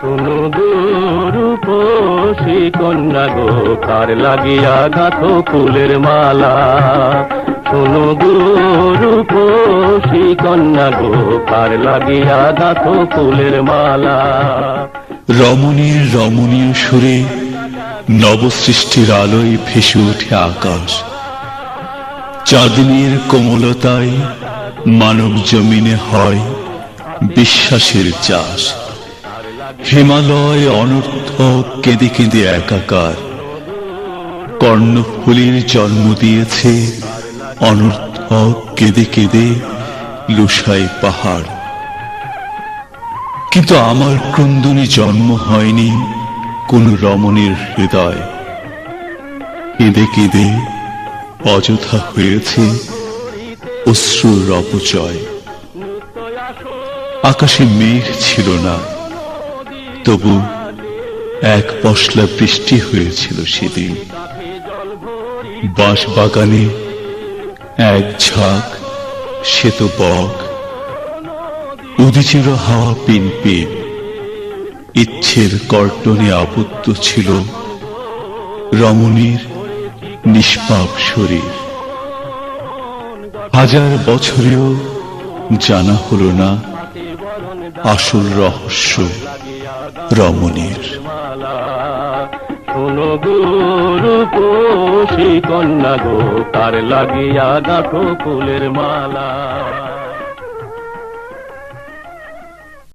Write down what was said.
শোনো রূপসী কন্যা গো, কার লাগিয়া গাথো ফুলের মালা? শোনো কন্যা গো, কার লাগিয়া গাথো ফুলের মালা? রমণীর রমণীয় সুরে নবসৃষ্টির আলোয় ভেসে ওঠে আকাশ। চাঁদনির কোমলতায় মানব জমিনে হয় বিশ্বাসের চাষ। হিমালয় অনর্থ কেঁদে কেঁদে একাকার। কর্ণফুলির জন্ম দিয়েছে, অনর্থ কেঁদে কেঁদে লুসাই পাহাড়। কিন্তু আমার ক্রন্দনে জন্ম হয়নি কোন রমণীর হৃদয়। কেঁদে কেঁদে অযথা হয়েছে অশ্রুর অপচয়। আকাশে মেঘ ছিল না। তবু এক পশলা বৃষ্টি হয়েছিল সেদিন। বাঁশ বাগানে এক ঝাঁক শ্বেত বক, উদিচির হাওয়া পিন পিন, ইচ্ছের কর্তনে আবদ্ধ ছিল রমণীর নিষ্পাপ শরীর। হাজার বছরেও জানা হলো না আসল রহস্য রমণীর। শোনো রূপসী কন্যা গো তার লাগিয়া গাথো ফুলের মালা।